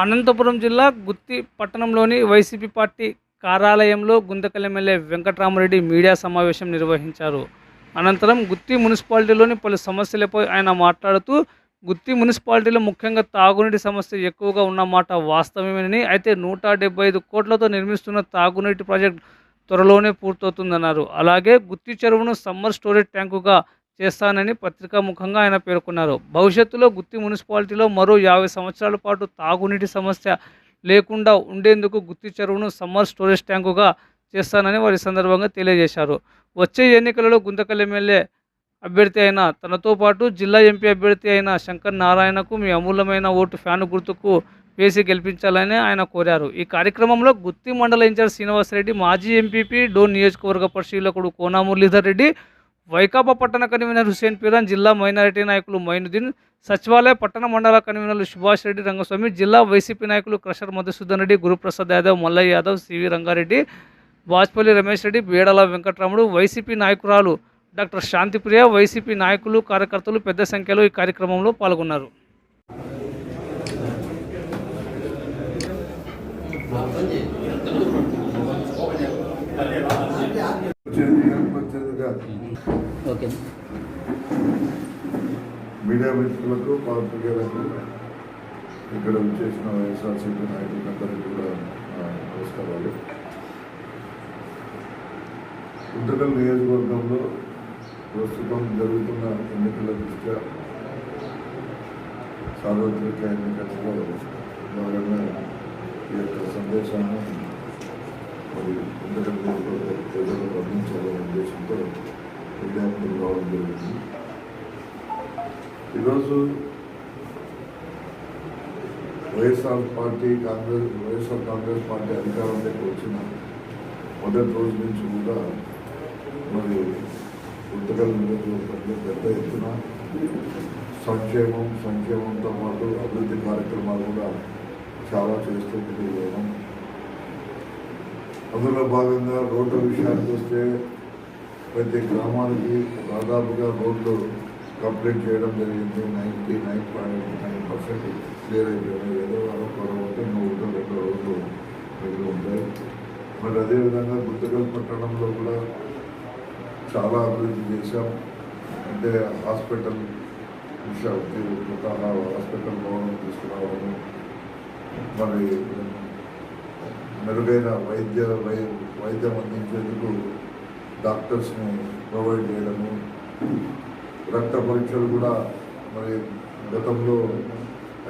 అనంతపురం జిల్లా గుత్తి పట్టణంలోని YCP party కార్యాలయంలో గుంతకల్ ఎమ్మెల్యే వెంకటరామరెడ్డి మీడియా సమావేశం నిర్వహించారు. అనంతరం గుత్తి మున్సిపాలిటీలోని పలు సమస్యలపై ఆయన మాట్లాడుతూ గుత్తి మున్సిపాలిటీలో ముఖ్యంగా తాగునీటి సమస్య ఎక్కువగా ఉన్నమాట వాస్తవమేనని అయితే నూట డెబ్బై ఐదు కోట్లతో నిర్మిస్తున్న తాగునీటి ప్రాజెక్ట్ త్వరలోనే పూర్తవుతుందన్నారు. అలాగే గుత్తి చెరువును సమ్మర్ స్టోరేజ్ ట్యాంకుగా చేస్తానని పత్రికా ముఖంగా ఆయన పేర్కొన్నారు. భవిష్యత్తులో గుత్తి మున్సిపాలిటీలో మరో యాభై సంవత్సరాల పాటు తాగునీటి సమస్య లేకుండా ఉండేందుకు గుత్తి చెరువును సమ్మర్ స్టోరేజ్ ట్యాంకుగా చేస్తానని వారి సందర్భంగా తెలియజేశారు. వచ్చే ఎన్నికలలో గుంతకల్ ఎమ్మెల్యే అభ్యర్థి అయిన తనతో పాటు జిల్లా ఎంపీ అభ్యర్థి అయిన శంకర్ నారాయణకు మీ అమూల్యమైన ఓటు ఫ్యాను గుర్తుకు వేసి గెలిపించాలని ఆయన కోరారు. ఈ కార్యక్రమంలో గుత్తి మండల ఇన్ఛార్జ్ శ్రీనివాసరెడ్డి మాజీ ఎంపీపీ డోన్ నియోజకవర్గ పరిశీలకుడు కోనా మురళీధర్ రెడ్డి వైకాపా పట్టణ కన్వీనర్ హుసేన్ పీరాన్ జిల్లా మైనారిటీ నాయకులు మైనుద్దీన్ సచివాలయ పట్టణ మండల కన్వీనర్లు సుభాష్ రెడ్డి రంగస్వామి జిల్లా వైసీపీ నాయకులు crusher Madhusudan Reddy Guruprasad Yadav Mallayya Yadav C V Rangareddy Vajpalli Ramesh Reddy Beedala Venkataramudu YCP నాయకురాలు డాక్టర్ శాంతిప్రియ వైసీపీ నాయకులు కార్యకర్తలు పెద్ద సంఖ్యలో ఈ కార్యక్రమంలో పాల్గొన్నారు. వచ్చేదిగా ఓకే. మీడియా మిత్రులకు పాత్రికేయులకు ఇక్కడ చేసిన వైఎస్ఆర్సీపీ నాయకులందరికీ కూడా నమస్కారాలు. ఉత్తకల్ నియోజకవర్గంలో ప్రస్తుతం జరుగుతున్న ఎన్నికల దృష్ట్యా సార్వత్రిక ఎన్నికలలో భాగంగా ఈ యొక్క సందేశాన్ని మరి ఉత్తకల్ అందించాలనే ఉద్దేశంతో విజ్ఞాపనం రావడం జరుగుతుంది ఈరోజు YSR party Congress YSR Congress party అధికారంలోకి వచ్చిన మొదటి రోజు నుంచి కూడా మరి ఉత్తకల్ నియోజకవర్గంలో పెద్ద ఎత్తున సంక్షేమం సంక్షేమంతో పాటు అభివృద్ధి కార్యక్రమాలు కూడా చాలా చేస్తూ తెలియజేయడం అందులో భాగంగా రోడ్ల విషయానికి వస్తే ప్రతి గ్రామానికి దాదాపుగా రోడ్లు కంప్లీట్ చేయడం జరిగింది. Ninety nine point nine percent clear అయిపోయినాయి. ఏదో అదొక ఉంటే నూట రెండు రోడ్లు మిగిలి ఉంటాయి. మరి అదేవిధంగా గుంతకల్ పట్టణంలో కూడా చాలా అభివృద్ధి చేశాం. అంటే హాస్పిటల్ విషయం హాస్పిటల్ భవనం తీసుకురావడం మరి మెరుగైన వైద్య వై వైద్యం అందించేందుకు డాక్టర్స్ని ప్రొవైడ్ చేయడము. రక్త పరీక్షలు కూడా మరి గతంలో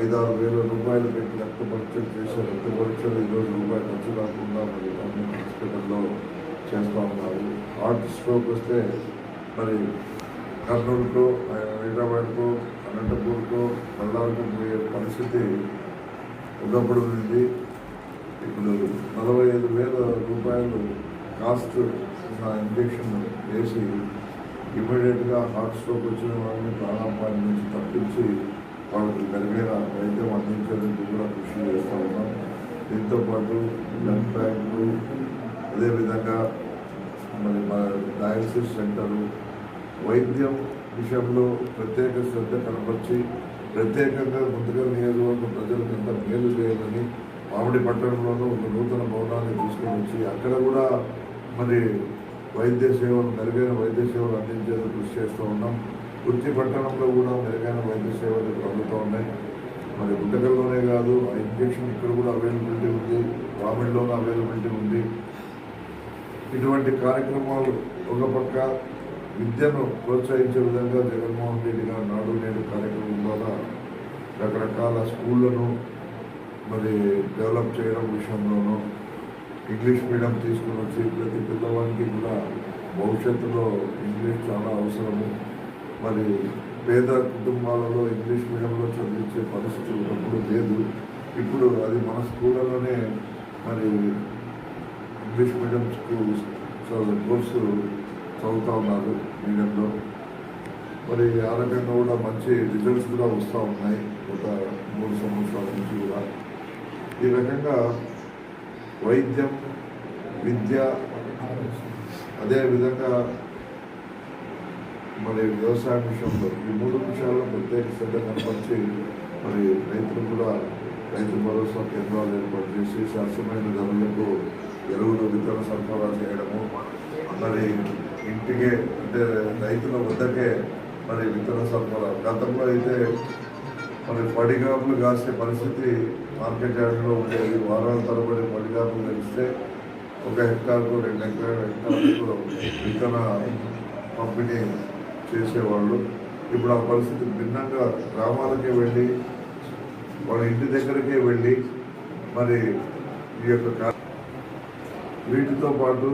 ఐదారు వేల రూపాయలు పెట్టి రక్త పరీక్షలు చేసే రక్త పరీక్షలు ఈరోజు రూపాయలు ఖర్చు కాకుండా మరి గవర్నమెంట్ హాస్పిటల్లో చేస్తూ ఉన్నారు. హార్ట్ స్ట్రోక్ వస్తే మరి కర్నూలుకో హైదరాబాద్కో అనంతపూర్కో బళ్ళారుకో పోయే పరిస్థితి ఒకప్పుడు ఉంది. ఇప్పుడు నలభై ఐదు వేల రూపాయలు కాస్ట్ ఉన్న ఇంజక్షన్ వేసి ఇమీడియట్గా హార్ట్ స్ట్రోక్ వచ్చిన వాళ్ళని ప్రాణాపాయం నుంచి తప్పించి వాళ్ళకి మెరుగైన వైద్యం అందించేందుకు కూడా కృషి చేస్తూ ఉన్నాం. దీంతో పాటు బ్లడ్ బ్యాంకు అదేవిధంగా మరి మన డయాలసిస్ సెంటరు వైద్యం విషయంలో ప్రత్యేక శ్రద్ధ కనపరిచి ప్రత్యేకంగా ముందుగా నియోజకవర్గ ప్రజలకు ఎంత మేలు చేయాలని మామిడి పట్టణంలోనూ ఒక నూతన భవనాన్ని తీసుకొని వచ్చి అక్కడ కూడా మరి వైద్య సేవలు మెరుగైన వైద్య సేవలు అందించేందుకు కృషి చేస్తూ ఉన్నాం. వృత్తి పట్టణంలో కూడా మెరుగైన వైద్య సేవలు అందుతూ ఉన్నాయి. మరి గుంటకల్లోనే కాదు ఆ ఇంజక్షన్ ఇక్కడ కూడా అవైలబిలిటీ ఉంది రామిడిలోనూ అవైలబిలిటీ ఉంది. ఇటువంటి కార్యక్రమాలు ఒక పక్క విద్యను ప్రోత్సహించే విధంగా జగన్మోహన్ రెడ్డి గారు నాడు నేడు కార్యక్రమం ద్వారా రకరకాల స్కూళ్ళను మరి డెవలప్ చేయడం విషయంలోనూ ఇంగ్లీష్ మీడియం తీసుకుని వచ్చి ప్రతి పిల్లవాడికి కూడా భవిష్యత్తులో ఇంగ్లీష్ చాలా అవసరము. మరి పేద కుటుంబాలలో ఇంగ్లీష్ మీడియంలో చదివించే పరిస్థితులు అప్పుడు లేదు. ఇప్పుడు అది మన స్కూళ్ళలోనే మరి ఇంగ్లీష్ మీడియం స్కూల్ చదువు కోర్సు చదువుతూ ఉన్నారు మీడియంలో. మరి ఆ రకంగా కూడా మంచి రిజల్ట్స్ కూడా వస్తూ ఉన్నాయి. ఒక మూడు సంవత్సరాల నుంచి కూడా. ఈ రకంగా వైద్యం విద్య అదేవిధంగా మరి వ్యవసాయం విషయంలో ఈ మూడు విషయాల్లో ప్రత్యేక శ్రద్ధ కనపరిచి మరి రైతులు కూడా రైతు భరోసా కేంద్రాలు ఏర్పాటు చేసి శాస్త్రమైన ధరలకు ఎరువులు విత్తన సరఫరా చేయడము మరి ఇంటికే అంటే రైతుల వద్దకే మరి విత్తన సరఫరా. గతంలో అయితే మరి పడిగాపులు కాసే పరిస్థితి మార్కెట్ యార్డ్లో ఉండేది వారాల తరబడి పడిగాపులు కలిస్తే ఒక హెక్టార్కు రెండు హెక్టార్ హెక్టార్లకు విత్తన పంపిణీ చేసేవాళ్ళు. ఇప్పుడు ఆ పరిస్థితి భిన్నంగా గ్రామాలకే వెళ్ళి వాళ్ళ ఇంటి దగ్గరకే వెళ్ళి మరి ఈ యొక్క వీటితో పాటు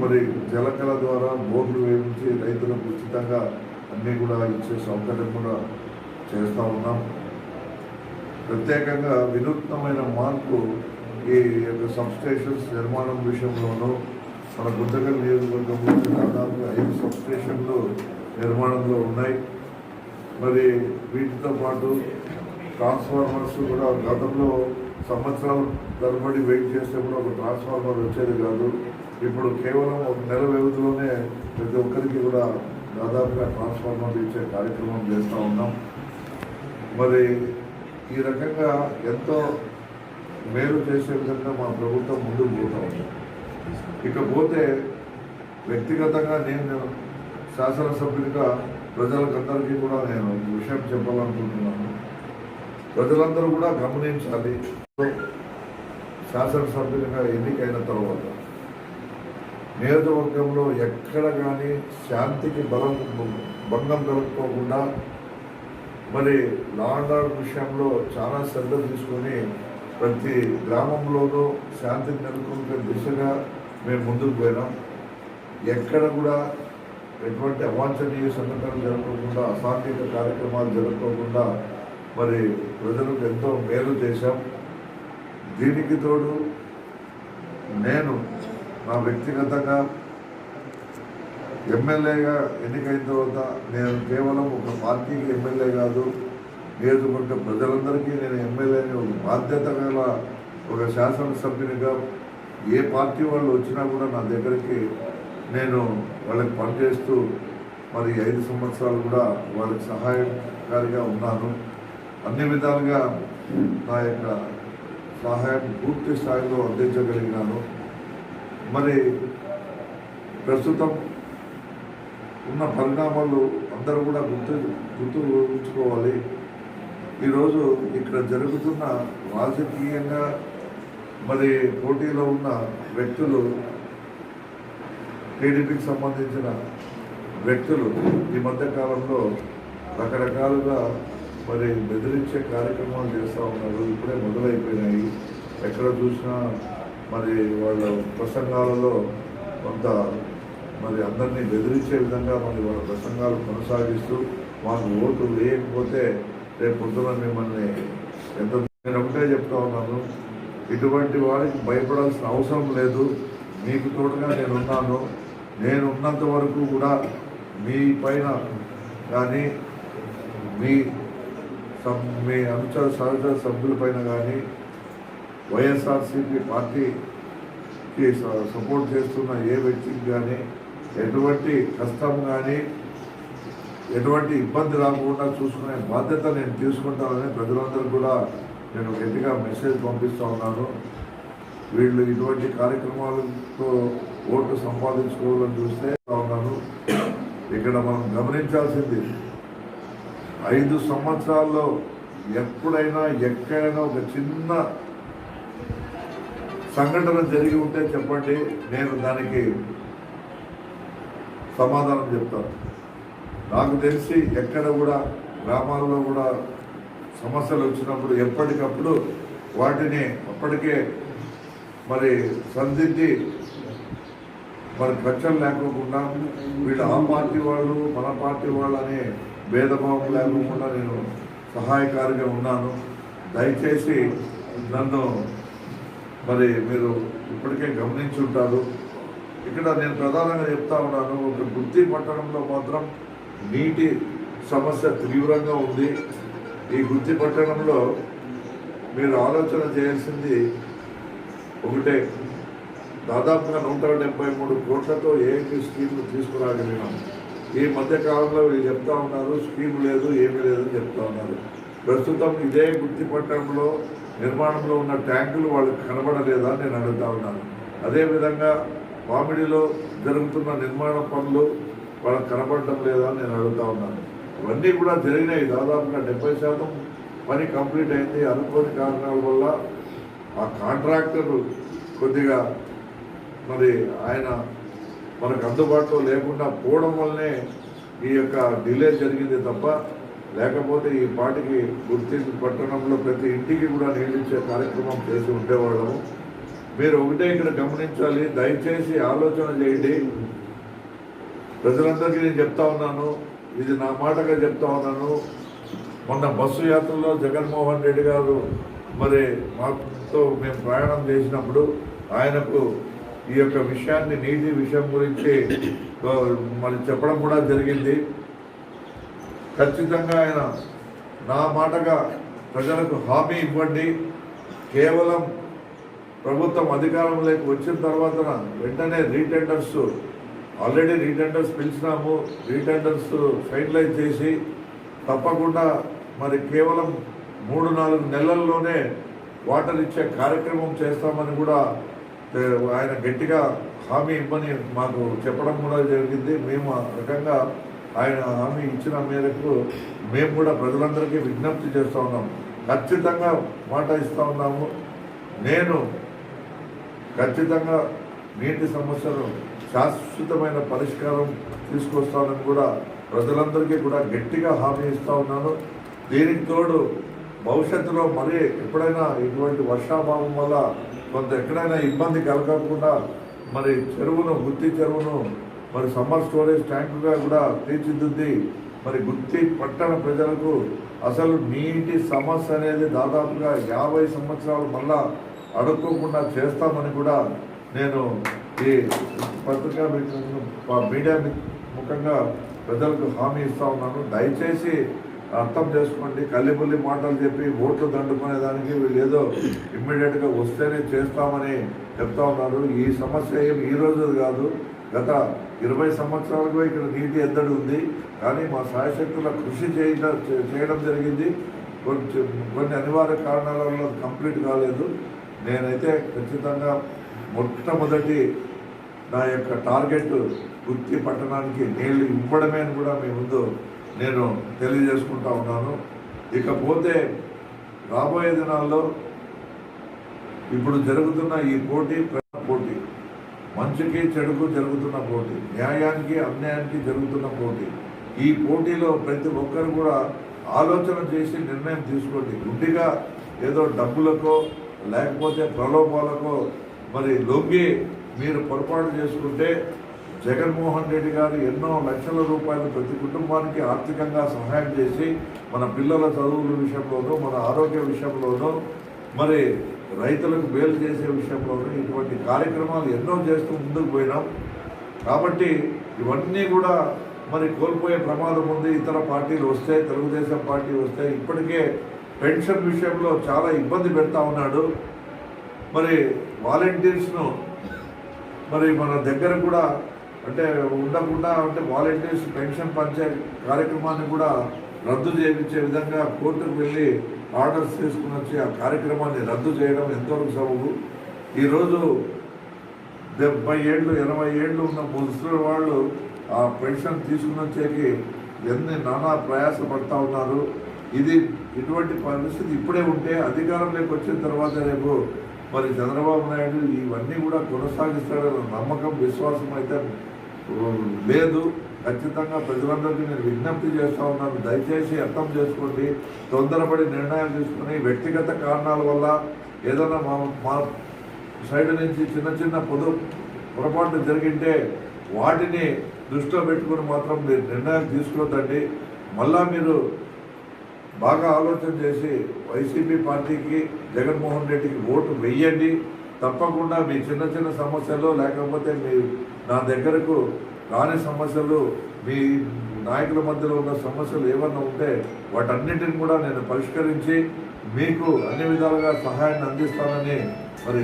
మరి జలకళ ద్వారా బోర్లు వేయించి రైతులకు ఉచితంగా అన్నీ కూడా ఇచ్చే సౌకర్యం కూడా చేస్తూ ఉన్నాం. ప్రత్యేకంగా వినూత్నమైన మార్పు ఈ యొక్క సబ్స్టేషన్స్ నిర్మాణం విషయంలోనూ మన గుంతకల్ నియోజకవర్గంలో దాదాపు ఐదు సబ్స్టేషన్లు నిర్మాణంలో ఉన్నాయి. మరి వీటితో పాటు ట్రాన్స్ఫార్మర్స్ కూడా గతంలో సంవత్సరాల తరబడి వెయిట్ చేస్తే కూడా ఒక ట్రాన్స్ఫార్మర్ వచ్చేది కాదు. ఇప్పుడు కేవలం ఒక నెల వ్యవధిలోనే ప్రతి ఒక్కరికి కూడా దాదాపుగా ట్రాన్స్ఫార్మర్లు ఇచ్చే కార్యక్రమం చేస్తూ ఉన్నాం. మరి ఈ రకంగా ఎంతో మేలు చేసే విధంగా మా ప్రభుత్వం ముందుకు పోతా ఉంది. ఇకపోతే వ్యక్తిగతంగా నేను శాసనసభ్యుడిగా ప్రజలకందరికీ కూడా నేను ఈ విషయం చెప్పాలనుకుంటున్నాను. ప్రజలందరూ కూడా గమనించాలి. శాసనసభ్యులుగా ఎన్నికైన తర్వాత నియోజకవర్గంలో ఎక్కడ కానీ శాంతికి బలం భంగం కలుపుకోకుండా మరి లా అండ్ ఆర్డర్ విషయంలో చాలా శ్రద్ధ తీసుకొని ప్రతి గ్రామంలోనూ శాంతిని నెలకొల్పే దిశగా మేము ముందుకు పోయినాం. ఎక్కడ కూడా ఎటువంటి అవాంఛనీయ సంఘటనలు జరగకుండా అసాంఘిక కార్యక్రమాలు జరగకుండా మరి ప్రజలకు ఎంతో మేలు చేశాం. దీనికి తోడు నేను నా వ్యక్తిగతంగా ఎమ్మెల్యేగా ఎన్నికైన తర్వాత నేను కేవలం ఒక పార్టీకి ఎమ్మెల్యే కాదు నియోజకవర్గ ప్రజలందరికీ నేను ఎమ్మెల్యేని ఒక బాధ్యత గల ఒక శాసనసభ్యునిగా ఏ పార్టీ వాళ్ళు వచ్చినా కూడా నా దగ్గరికి నేను వాళ్ళకి పనిచేస్తూ మరి ఐదు సంవత్సరాలు కూడా వాళ్ళకి సహాయకారిగా ఉన్నాను. అన్ని విధాలుగా నా యొక్క సహాయం పూర్తి స్థాయిలో అందించగలిగినాను. మరి ప్రస్తుతం ఉన్న పరిణామాలు అందరూ కూడా గుర్తు గుర్తు ఉంచుకోవాలి. ఈరోజు ఇక్కడ జరుగుతున్న రాజకీయంగా మరి పోటీలో ఉన్న వ్యక్తులు టీడీపీకి సంబంధించిన వ్యక్తులు ఈ మధ్య కాలంలో రకరకాలుగా మరి బెదిరించే కార్యక్రమాలు చేస్తూ ఉన్నారు. ఇప్పుడే మొదలైపోయినాయి. ఎక్కడ చూసినా మరి వాళ్ళ ప్రసంగాలలో కొంత మరి అందరినీ బెదిరించే విధంగా మరి వాళ్ళ ప్రసంగాలు కొనసాగిస్తూ మాకు ఓటు వేయకపోతే రేపు పొద్దున మిమ్మల్ని ఎంత నేను ఒకటే చెప్తా ఉన్నాను? ఇటువంటి వారికి భయపడాల్సిన అవసరం లేదు. మీకు తోడుగా నేను ఉన్నాను. నేను వరకు కూడా మీ పైన కానీ మీ సబ్ మీ అనుచర సహచర సభ్యులపైన కానీ వైఎస్ఆర్సీపీ పార్టీకి సపోర్ట్ చేస్తున్న ఏ వ్యక్తికి కానీ ఎటువంటి కష్టం కానీ ఎటువంటి ఇబ్బంది రాకుండా చూసుకునే బాధ్యత నేను తీసుకుంటానని ప్రజలందరూ కూడా నేను గట్టిగా మెసేజ్ పంపిస్తూ ఉన్నాను. వీళ్ళు ఇటువంటి కార్యక్రమాలతో ఓట్లు సంపాదించుకోవాలని చూస్తే ఉన్నాను. ఇక్కడ మనం గమనించాల్సింది ఐదు సంవత్సరాల్లో ఎప్పుడైనా ఎక్కడైనా ఒక చిన్న సంఘటన జరిగి ఉంటే చెప్పండి. నేను దానికి సమాధానం చెప్తాను నాకు తెలిసి ఎక్కడ కూడా గ్రామాల్లో కూడా సమస్యలు వచ్చినప్పుడు ఎప్పటికప్పుడు వాటిని అప్పటికే మరి సందిద్ది మరి ఖర్చులు లేకోకుండా వీళ్ళు ఆ పార్టీ వాళ్ళు మన పార్టీ వాళ్ళు అనే భేదభావం లేకుండా నేను సహాయకారిగా ఉన్నాను. దయచేసి నన్ను మరి మీరు ఇప్పటికే గమనించుంటారు. ఇక్కడ నేను ప్రధానంగా చెప్తా ఉన్నాను ఒక గుత్తి పట్టణంలో మాత్రం నీటి సమస్య తీవ్రంగా ఉంది. ఈ గుత్తి పట్టణంలో మీరు ఆలోచన చేయాల్సింది ఒకటే. దాదాపుగా నూట డెబ్బై మూడు కోట్లతో ఏపీ స్కీమ్లు తీసుకురాగలిగినాం ఈ మధ్య కాలంలో వీళ్ళు చెప్తా ఉన్నారు స్కీమ్ లేదు ఏమీ లేదని చెప్తా ఉన్నారు. ప్రస్తుతం ఇదే గుర్తి పట్టణంలో నిర్మాణంలో ఉన్న ట్యాంకులు వాళ్ళకి కనబడలేదా నేను అడుగుతా ఉన్నాను. అదేవిధంగా మామిడిలో జరుగుతున్న నిర్మాణ పనులు వాళ్ళకి కనబడటం లేదా నేను అడుగుతా ఉన్నాను. ఇవన్నీ కూడా జరిగినాయి. దాదాపుగా డెబ్బై శాతం పని కంప్లీట్ అయింది. అనుకోని కారణాల వల్ల ఆ కాంట్రాక్టర్ కొద్దిగా మరి ఆయన మనకు అందుబాటులో లేకుండా పోవడం వల్లనే ఈ యొక్క డిలే జరిగింది తప్ప లేకపోతే ఈ పాటికి గుర్తింపు పట్టణంలో ప్రతి ఇంటికి కూడా నీళ్ళిచ్చే కార్యక్రమం చేసి ఉండేవాళ్ళము. మీరు ఒకటే ఇక్కడ గమనించాలి దయచేసి ఆలోచన చేయండి. ప్రజలందరికీ నేను చెప్తా ఉన్నాను ఇది నా మాటగా చెప్తా ఉన్నాను. మొన్న బస్సు యాత్రలో జగన్మోహన్ రెడ్డి గారు మరి మాతో మేము ప్రయాణం చేసినప్పుడు ఆయనకు ఈ యొక్క విషయాన్ని నీటి విషయం గురించి మరి చెప్పడం కూడా జరిగింది. ఖచ్చితంగా ఆయన నా మాటగా ప్రజలకు హామీ ఇవ్వండి. కేవలం ప్రభుత్వం అధికారంలోకి వచ్చిన తర్వాత వెంటనే రీటెండర్స్ ఆల్రెడీ రీటెండర్స్ పిలిచినాము రీటెండర్స్ ఫైనలైజ్ చేసి తప్పకుండా మరి కేవలం మూడు నాలుగు నెలల్లోనే వాటర్ ఇచ్చే కార్యక్రమం చేస్తామని కూడా ఆయన గట్టిగా హామీ ఇవ్వని మాకు చెప్పడం కూడా జరిగింది. మేము రకంగా ఆయన హామీ ఇచ్చిన మేరకు మేము కూడా ప్రజలందరికీ విజ్ఞప్తి చేస్తూ ఉన్నాం. ఖచ్చితంగా మాట ఇస్తూ ఉన్నాము. నేను ఖచ్చితంగా నీటి సమస్యను శాశ్వతమైన పరిష్కారం తీసుకొస్తానని కూడా ప్రజలందరికీ కూడా గట్టిగా హామీ ఇస్తూ ఉన్నాను. దీనికి తోడు భవిష్యత్తులో మరీ ఎప్పుడైనా ఇటువంటి వర్షాభావం వల్ల కొంత ఎక్కడైనా ఇబ్బంది కలగకుండా మరి చెరువును గుత్తి చెరువును మరి సమ్మర్ స్టోరేజ్ ట్యాంకుగా కూడా తీర్చిదిద్ది మరి గుత్తి పట్టణ ప్రజలకు అసలు నీటి సమస్య అనేది దాదాపుగా యాభై సంవత్సరాలు మళ్ళా అడుక్కోకుండా చేస్తామని కూడా నేను ఈ పత్రికా మీడియా ముఖంగా ప్రజలకు హామీ ఇస్తా ఉన్నాను. దయచేసి అర్థం చేసుకోండి. కల్లిపల్లి మాటలు చెప్పి ఓట్లు దండుకునే దానికి వీళ్ళు ఏదో ఇమ్మీడియట్గా వస్తేనే చేస్తామని చెప్తా ఉన్నారు. ఈ సమస్య ఏమి ఈ రోజు కాదు. గత ఇరవై సంవత్సరాలుగా ఇక్కడ నీటి ఎద్దడి ఉంది. కానీ మా సాయశక్తుల కృషి చేయడం చేయడం జరిగింది. కొంచెం కొన్ని అనివార్య కారణాల వల్ల కంప్లీట్ కాలేదు. నేనైతే ఖచ్చితంగా మొట్టమొదటి నా యొక్క టార్గెట్ గుత్తి పట్టణానికి నీళ్ళు ఇవ్వడమే అని కూడా మీ ముందు నేను తెలియజేసుకుంటా ఉన్నాను. ఇకపోతే రాబోయే దినాల్లో ఇప్పుడు జరుగుతున్న ఈ పోటీ పోటీ మంచికి చెడుకు జరుగుతున్న పోటీ న్యాయానికి అన్యాయానికి జరుగుతున్న పోటీ ఈ పోటీలో ప్రతి ఒక్కరు కూడా ఆలోచన చేసి నిర్ణయం తీసుకోండి. గుడ్డిగా ఏదో డబ్బులకో లేకపోతే ప్రలోభాలకు మరి లొంగి మీరు పొరపాటు చేసుకుంటే జగన్మోహన్ రెడ్డి గారు ఎన్నో లక్షల రూపాయలు ప్రతి కుటుంబానికి ఆర్థికంగా సహాయం చేసి మన పిల్లల చదువుల విషయంలోనూ మన ఆరోగ్య విషయంలోనూ మరి రైతులకు మేలు చేసే విషయంలోనూ ఇటువంటి కార్యక్రమాలు ఎన్నో చేస్తూ ముందుకు పోయినాం. కాబట్టి ఇవన్నీ కూడా మరి కోల్పోయే ప్రమాదం ఉంది. ఇతర పార్టీలు వస్తే తెలుగుదేశం పార్టీ వస్తే ఇప్పటికే పెన్షన్ విషయంలో చాలా ఇబ్బంది పెడతా ఉన్నాడు. మరి వాలంటీర్స్ను మరి మన దగ్గర కూడా అంటే ఉండకుండా అంటే వాలంటీర్స్ పెన్షన్ పంచే కార్యక్రమాన్ని కూడా రద్దు చేయించే విధంగా కోర్టుకు వెళ్ళి ఆర్డర్స్ తీసుకుని వచ్చి ఆ కార్యక్రమాన్ని రద్దు చేయడం ఎంతవరకు సబబు? ఈరోజు డెబ్బై ఏళ్ళు ఎనభై ఏళ్ళు ఉన్న ముసలి వాళ్ళు ఆ పెన్షన్ తీసుకుని వచ్చేకి ఎన్ని నానా ప్రయాస పడతా ఉన్నారు. ఇది ఇటువంటి పరిస్థితి ఇప్పుడే ఉంటే అధికారంలోకి వచ్చిన తర్వాత రేపు మరి చంద్రబాబు నాయుడు ఇవన్నీ కూడా కొనసాగిస్తాడన్న నమ్మకం విశ్వాసం అయితే లేదు. ఖచ్చితంగా ప్రజలందరికీ నేను విజ్ఞప్తి చేస్తా ఉన్నాను. దయచేసి అర్థం చేసుకోండి. తొందరపడి నిర్ణయాలు తీసుకుని వ్యక్తిగత కారణాల వల్ల ఏదైనా మా మా సైడ్ నుంచి చిన్న చిన్న పొదు పొరపాట్లు జరిగింటే వాటిని దృష్టిలో పెట్టుకుని మాత్రం మీరు నిర్ణయాలు తీసుకోవద్దండి మళ్ళా మీరు బాగా ఆలోచన చేసి వైసీపీ పార్టీకి జగన్మోహన్ రెడ్డికి ఓటు వెయ్యండి. తప్పకుండా మీ చిన్న చిన్న సమస్యలు లేకపోతే మీ నా దగ్గరకు రాని సమస్యలు మీ నాయకుల మధ్యలో ఉన్న సమస్యలు ఏమన్నా ఉంటే వాటన్నిటిని కూడా నేను పరిష్కరించి మీకు అన్ని విధాలుగా సహాయాన్ని అందిస్తానని మరి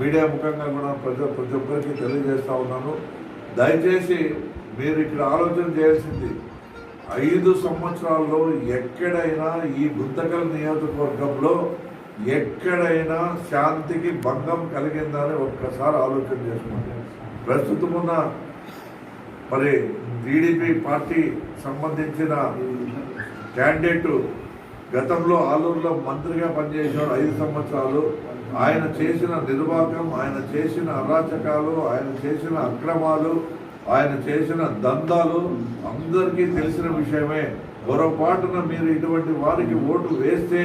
మీడియా ముఖంగా కూడా ప్రతి ప్రతి ఒక్కరికి తెలియజేస్తా ఉన్నాను. దయచేసి మీరు ఇక్కడ ఆలోచన చేయాల్సింది ఐదు సంవత్సరాల్లో ఎక్కడైనా ఈ గుంతకల్ నియోజకవర్గంలో ఎక్కడైనా శాంతికి భంగం కలిగిందని ఒక్కసారి ఆలోచన చేసుకోండి. ప్రస్తుతం ఉన్న మరి టీడీపీ పార్టీ సంబంధించిన క్యాండిడేట్ గతంలో ఆలూరులో మంత్రిగా పనిచేసాడు ఐదు సంవత్సరాలు. ఆయన చేసిన నిర్వాహకం ఆయన చేసిన అరాచకాలు ఆయన చేసిన అక్రమాలు ఆయన చేసిన దందాలు అందరికీ తెలిసిన విషయమే. పొరపాటున మీరు ఇటువంటి వారికి ఓటు వేస్తే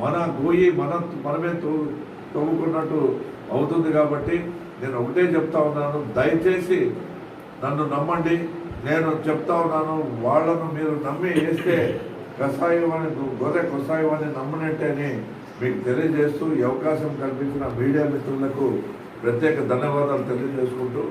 మన గోయి మన మనమే తో తవ్వుకున్నట్టు అవుతుంది కాబట్టి నేను ఒకటే చెప్తా ఉన్నాను. దయచేసి నన్ను నమ్మండి. నేను చెప్తా ఉన్నాను వాళ్ళను మీరు నమ్మి వేస్తే కషాయం అని గొర్రె కషాయం అని నమ్మనట్టని అని మీకు తెలియజేస్తూ ఈ అవకాశం కల్పించిన మీడియా మిత్రులకు ప్రత్యేక ధన్యవాదాలు తెలియజేసుకుంటూ